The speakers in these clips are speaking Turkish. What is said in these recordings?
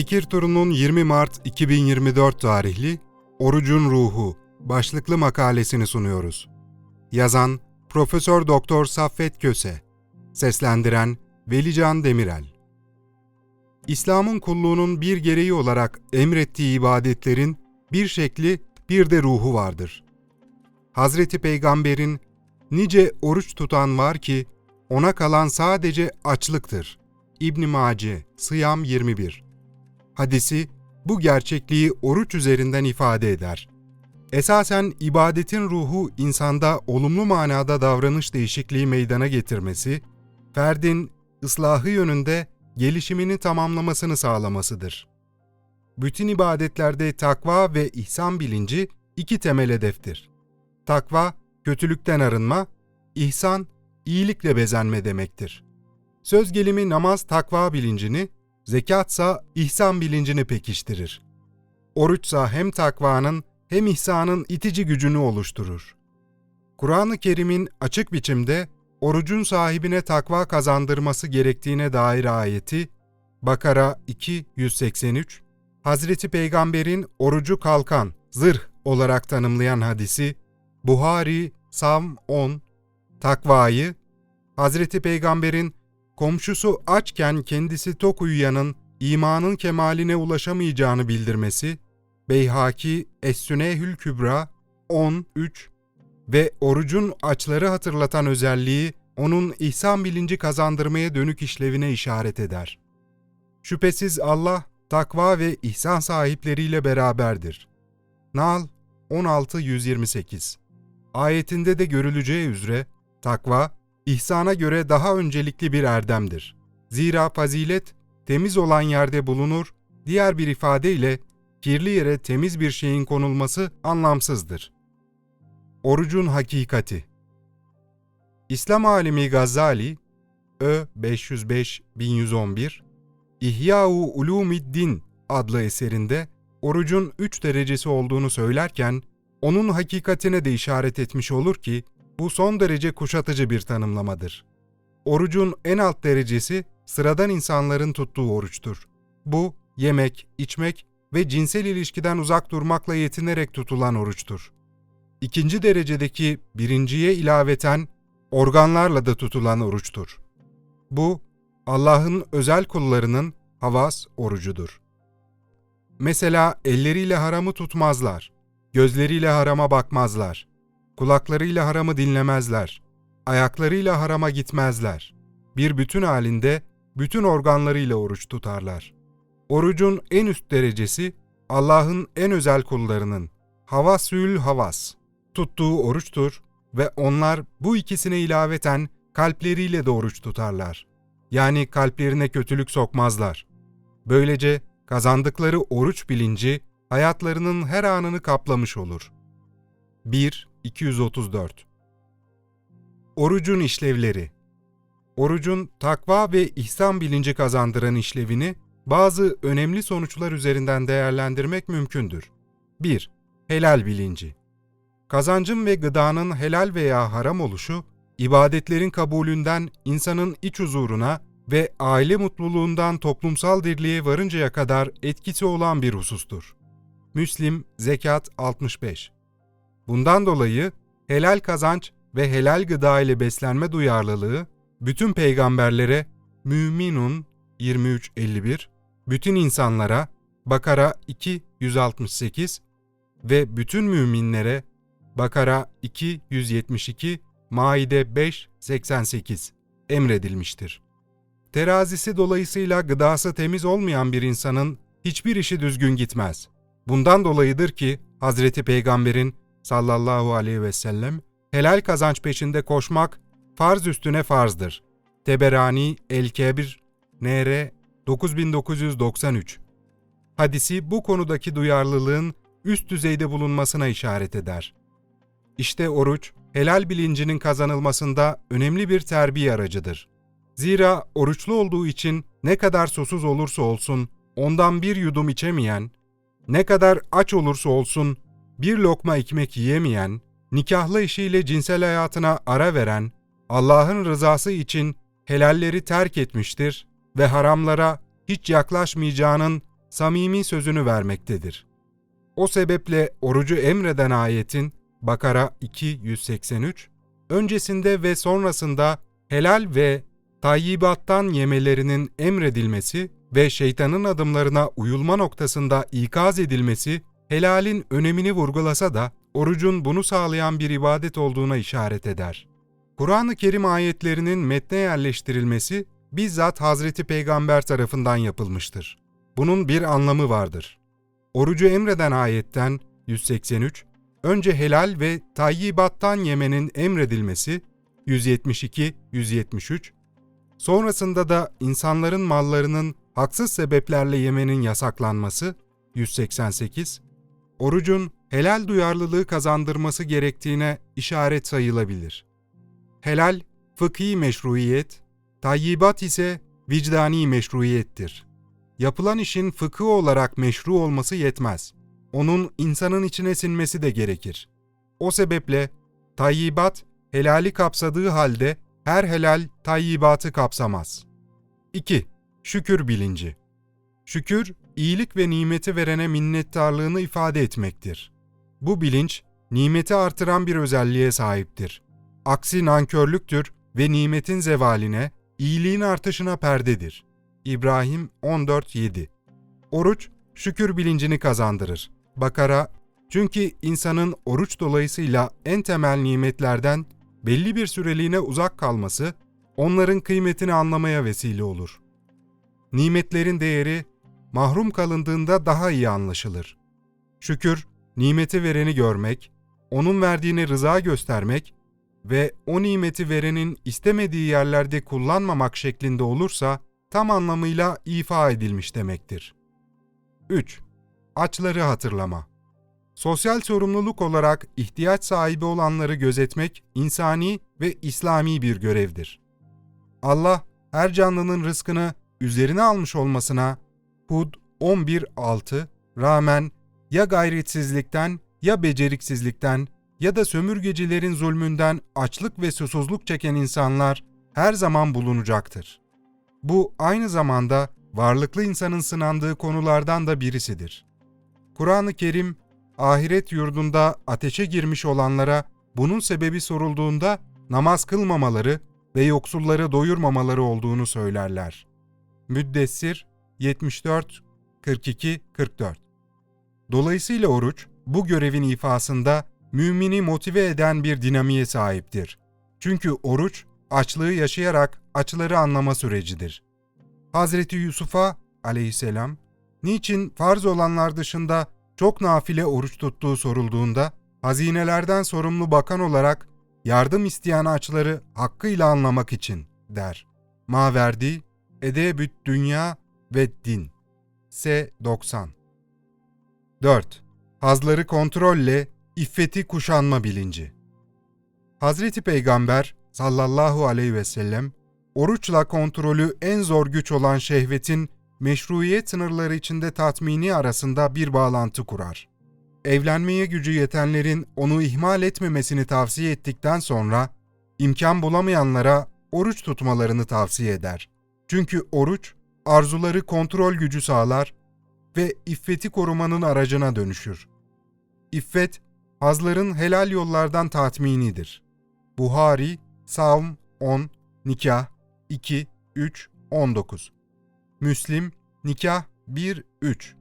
Fikir Turu'nun 20 Mart 2024 tarihli Orucun Ruhu başlıklı makalesini sunuyoruz. Yazan Profesör Doktor Saffet Köse, seslendiren Velican Demirel. İslam'ın kulluğunun bir gereği olarak emrettiği ibadetlerin bir şekli bir de ruhu vardır. Hazreti Peygamber'in nice oruç tutan var ki ona kalan sadece açlıktır. İbn Mace, Sıyam 21. Hadisi bu gerçekliği oruç üzerinden ifade eder. Esasen ibadetin ruhu insanda olumlu manada davranış değişikliği meydana getirmesi, ferdin ıslahı yönünde gelişimini tamamlamasını sağlamasıdır. Bütün ibadetlerde takva ve ihsan bilinci iki temel hedeftir. Takva, kötülükten arınma, ihsan, iyilikle bezenme demektir. Söz gelimi namaz takva bilincini, zekatsa ihsan bilincini pekiştirir. Oruçsa hem takvanın hem ihsanın itici gücünü oluşturur. Kur'an-ı Kerim'in açık biçimde orucun sahibine takva kazandırması gerektiğine dair ayeti Bakara 2-183, Hazreti Peygamber'in orucu kalkan, zırh olarak tanımlayan hadisi Buhari, Sam 10, takvayı, Hazreti Peygamber'in komşusu açken kendisi tok uyuyanın imanın kemaline ulaşamayacağını bildirmesi, Beyhaki Es-Sünehül Kübra 10-3 ve orucun açları hatırlatan özelliği onun ihsan bilinci kazandırmaya dönük işlevine işaret eder. Şüphesiz Allah takva ve ihsan sahipleriyle beraberdir. Nal 16-128 Ayetinde de görüleceği üzere takva, ihsana göre daha öncelikli bir erdemdir. Zira fazilet, temiz olan yerde bulunur, diğer bir ifadeyle kirli yere temiz bir şeyin konulması anlamsızdır. Orucun hakikati İslam alimi Gazali, Ö 505-1111, İhya-u Ulumiddin adlı eserinde orucun üç derecesi olduğunu söylerken, onun hakikatine de işaret etmiş olur ki, bu son derece kuşatıcı bir tanımlamadır. Orucun en alt derecesi sıradan insanların tuttuğu oruçtur. Bu, yemek, içmek ve cinsel ilişkiden uzak durmakla yetinerek tutulan oruçtur. İkinci derecedeki birinciye ilaveten organlarla da tutulan oruçtur. Bu, Allah'ın özel kullarının havas orucudur. Mesela elleriyle haramı tutmazlar, gözleriyle harama bakmazlar, kulaklarıyla haramı dinlemezler, ayaklarıyla harama gitmezler. Bir bütün halinde bütün organlarıyla oruç tutarlar. Orucun en üst derecesi Allah'ın en özel kullarının havasül havas tuttuğu oruçtur ve onlar bu ikisine ilaveten kalpleriyle de oruç tutarlar. Yani kalplerine kötülük sokmazlar. Böylece kazandıkları oruç bilinci hayatlarının her anını kaplamış olur. 1 234 Orucun işlevleri Orucun takva ve ihsan bilinci kazandıran işlevini bazı önemli sonuçlar üzerinden değerlendirmek mümkündür. 1. Helal bilinci Kazancın ve gıdanın helal veya haram oluşu, ibadetlerin kabulünden insanın iç huzuruna ve aile mutluluğundan toplumsal dirliğe varıncaya kadar etkisi olan bir husustur. Müslim Zekat 65 Bundan dolayı helal kazanç ve helal gıda ile beslenme duyarlılığı bütün peygamberlere Müminun 23-51, bütün insanlara Bakara 2-168 ve bütün müminlere Bakara 2-172, Maide 5-88 emredilmiştir. Terazisi dolayısıyla gıdası temiz olmayan bir insanın hiçbir işi düzgün gitmez. Bundan dolayıdır ki Hazreti Peygamber'in sallallahu aleyhi ve sellem helal kazanç peşinde koşmak farz üstüne farzdır. Teberani El-Kebir NR 9993 Hadisi bu konudaki duyarlılığın üst düzeyde bulunmasına işaret eder. İşte oruç, helal bilincinin kazanılmasında önemli bir terbiye aracıdır. Zira oruçlu olduğu için ne kadar susuz olursa olsun ondan bir yudum içemeyen, ne kadar aç olursa olsun bir lokma ekmek yiyemeyen, nikahlı eşiyle cinsel hayatına ara veren, Allah'ın rızası için helalleri terk etmiştir ve haramlara hiç yaklaşmayacağının samimi sözünü vermektedir. O sebeple orucu emreden ayetin Bakara 283 öncesinde ve sonrasında helal ve tayyibattan yemelerinin emredilmesi ve şeytanın adımlarına uyulma noktasında ikaz edilmesi helalin önemini vurgulasa da orucun bunu sağlayan bir ibadet olduğuna işaret eder. Kur'an-ı Kerim ayetlerinin metne yerleştirilmesi bizzat Hazreti Peygamber tarafından yapılmıştır. Bunun bir anlamı vardır. Orucu emreden ayetten 183, önce helal ve tayyibattan yemenin emredilmesi 172-173, sonrasında da insanların mallarının haksız sebeplerle yemenin yasaklanması 188, orucun helal duyarlılığı kazandırması gerektiğine işaret sayılabilir. Helal, fıkhi meşruiyet, tayyibat ise vicdani meşruiyettir. Yapılan işin fıkıh olarak meşru olması yetmez. Onun insanın içine sinmesi de gerekir. O sebeple tayyibat helali kapsadığı halde her helal tayyibatı kapsamaz. 2. Şükür bilinci. Şükür, iyilik ve nimeti verene minnettarlığını ifade etmektir. Bu bilinç, nimeti artıran bir özelliğe sahiptir. Aksi nankörlüktür ve nimetin zevaline, iyiliğin artışına perdedir. İbrahim 14.7 Oruç, şükür bilincini kazandırır. Bakara, çünkü insanın oruç dolayısıyla en temel nimetlerden belli bir süreliğine uzak kalması, onların kıymetini anlamaya vesile olur. Nimetlerin değeri, mahrum kalındığında daha iyi anlaşılır. Şükür, nimeti vereni görmek, onun verdiğine rıza göstermek ve o nimeti verenin istemediği yerlerde kullanmamak şeklinde olursa tam anlamıyla ifa edilmiş demektir. 3. Açları hatırlama. Sosyal sorumluluk olarak ihtiyaç sahibi olanları gözetmek insani ve İslami bir görevdir. Allah her canlının rızkını üzerine almış olmasına Hud 11.6 rağmen ya gayretsizlikten ya beceriksizlikten ya da sömürgecilerin zulmünden açlık ve susuzluk çeken insanlar her zaman bulunacaktır. Bu aynı zamanda varlıklı insanın sınandığı konulardan da birisidir. Kur'an-ı Kerim, ahiret yurdunda ateşe girmiş olanlara bunun sebebi sorulduğunda namaz kılmamaları ve yoksulları doyurmamaları olduğunu söylerler. Müddessir 74 42 44 Dolayısıyla oruç bu görevin ifasında mümini motive eden bir dinamiğe sahiptir. Çünkü oruç açlığı yaşayarak açları anlama sürecidir. Hazreti Yusuf'a aleyhisselam niçin farz olanlar dışında çok nafile oruç tuttuğu sorulduğunda hazinelerden sorumlu bakan olarak yardım isteyen açları hakkıyla anlamak için der. Maverdi, Edebüt Dünya ve Din S. 90 4. Hazları kontrolle iffeti kuşanma bilinci. Hazreti Peygamber sallallahu aleyhi ve sellem oruçla kontrolü en zor güç olan şehvetin meşruiyet sınırları içinde tatmini arasında bir bağlantı kurar. Evlenmeye gücü yetenlerin onu ihmal etmemesini tavsiye ettikten sonra imkan bulamayanlara oruç tutmalarını tavsiye eder. Çünkü oruç arzuları kontrol gücü sağlar ve iffeti korumanın aracına dönüşür. İffet, hazların helal yollardan tatminidir. Buhari, Savm 10, Nikah 2, 3, 19. Müslim, Nikah 1, 3.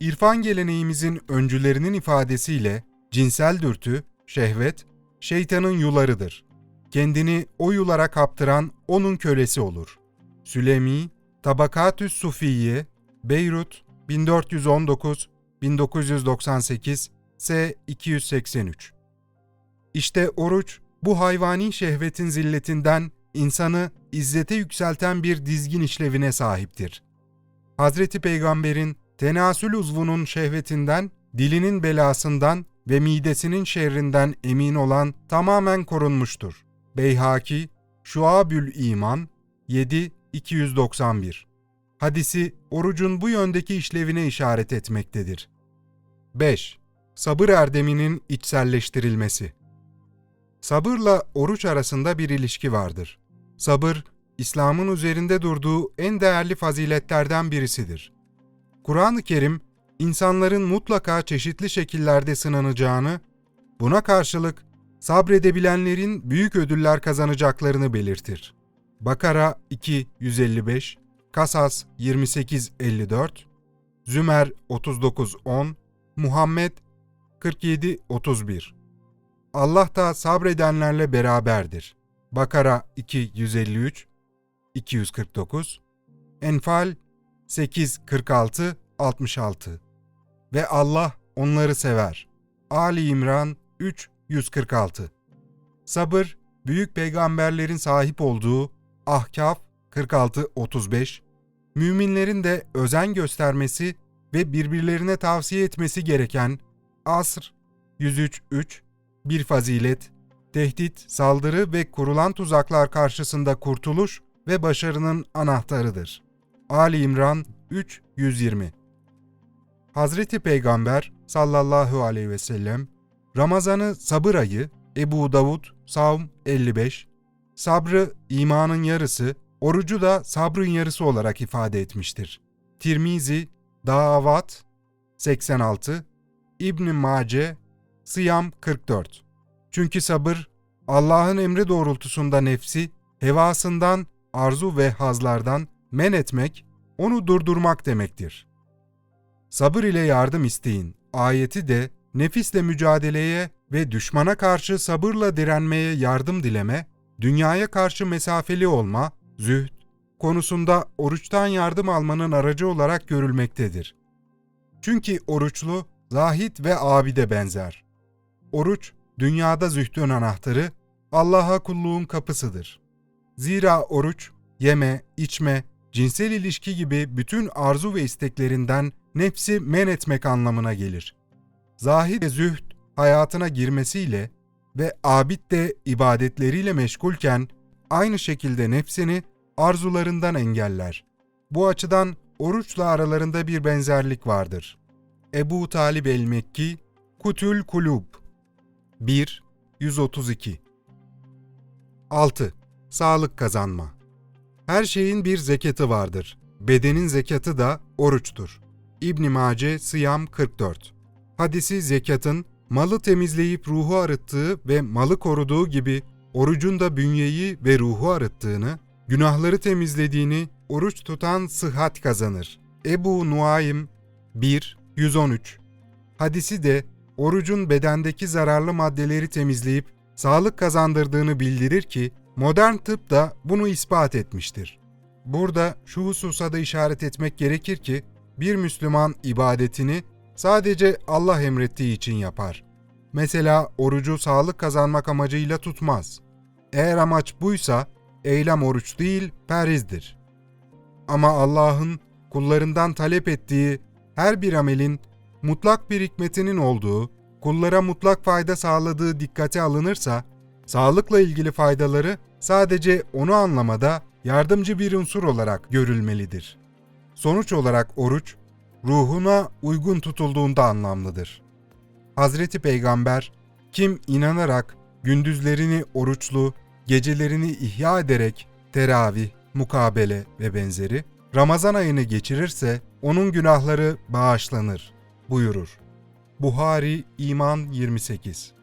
İrfan geleneğimizin öncülerinin ifadesiyle cinsel dürtü, şehvet, şeytanın yularıdır. Kendini o yulara kaptıran onun kölesi olur. Sülemi, Tabakatüs Sufiye, Beyrut, 1419-1998, S 283. İşte oruç, bu hayvani şehvetin zilletinden insanı izzete yükselten bir dizgin işlevine sahiptir. Hazreti Peygamber'in tenasül uzvunun şehvetinden, dilinin belasından ve midesinin şerrinden emin olan tamamen korunmuştur. Beyhaki, Şuabül İman 7 291. Hadisi orucun bu yöndeki işlevine işaret etmektedir. 5. Sabır erdeminin içselleştirilmesi. Sabırla oruç arasında bir ilişki vardır. Sabır, İslam'ın üzerinde durduğu en değerli faziletlerden birisidir. Kur'an-ı Kerim, insanların mutlaka çeşitli şekillerde sınanacağını, buna karşılık sabredebilenlerin büyük ödüller kazanacaklarını belirtir. Bakara 2-155, Kasas 28-54, Zümer 39-10, Muhammed 47-31. Allah da sabredenlerle beraberdir. Bakara 2-153, 249, Enfal 8 66 ve Allah onları sever. Ali İmran 3 146 Sabır, büyük peygamberlerin sahip olduğu Ahkaf 46-35, müminlerin de özen göstermesi ve birbirlerine tavsiye etmesi gereken Asr 103-3, bir fazilet, tehdit, saldırı ve kurulan tuzaklar karşısında kurtuluş ve başarının anahtarıdır. Ali İmran 3 120 Hazreti Peygamber sallallahu aleyhi ve sellem Ramazan'ı sabır ayı Ebu Davud Savm 55 sabrı imanın yarısı, orucu da sabrın yarısı olarak ifade etmiştir. Tirmizi Davat 86 İbn Mace Sıyam 44 Çünkü sabır Allah'ın emri doğrultusunda nefsi hevasından, arzu ve hazlardan men etmek, onu durdurmak demektir. Sabır ile yardım isteyin. Ayeti de nefisle mücadeleye ve düşmana karşı sabırla direnmeye yardım dileme, dünyaya karşı mesafeli olma, zühd konusunda oruçtan yardım almanın aracı olarak görülmektedir. Çünkü oruçlu, zahit ve abide benzer. Oruç, dünyada zühdün anahtarı, Allah'a kulluğun kapısıdır. Zira oruç, yeme, içme, cinsel ilişki gibi bütün arzu ve isteklerinden nefsi men etmek anlamına gelir. Zahid ve zühd hayatına girmesiyle ve abid de ibadetleriyle meşgulken aynı şekilde nefsini arzularından engeller. Bu açıdan oruçla aralarında bir benzerlik vardır. Ebu Talib el-Mekki, Kutül Kulub 1 132 6. Sağlık kazanma Her şeyin bir zekatı vardır. Bedenin zekatı da oruçtur. İbn Mace Sıyam 44 Hadisi zekatın malı temizleyip ruhu arıttığı ve malı koruduğu gibi orucun da bünyeyi ve ruhu arıttığını, günahları temizlediğini oruç tutan sıhhat kazanır. Ebu Nuaym 1 113 Hadisi de orucun bedendeki zararlı maddeleri temizleyip sağlık kazandırdığını bildirir ki modern tıp da bunu ispat etmiştir. Burada şu hususa da işaret etmek gerekir ki bir Müslüman ibadetini sadece Allah emrettiği için yapar. Mesela orucu sağlık kazanmak amacıyla tutmaz. Eğer amaç buysa eylem oruç değil perizdir. Ama Allah'ın kullarından talep ettiği her bir amelin mutlak bir hikmetinin olduğu, kullara mutlak fayda sağladığı dikkate alınırsa, sağlıkla ilgili faydaları sadece onu anlamada yardımcı bir unsur olarak görülmelidir. Sonuç olarak oruç, ruhuna uygun tutulduğunda anlamlıdır. Hazreti Peygamber, kim inanarak gündüzlerini oruçlu, gecelerini ihya ederek teravih, mukabele ve benzeri Ramazan ayını geçirirse onun günahları bağışlanır buyurur. Buhari İman 28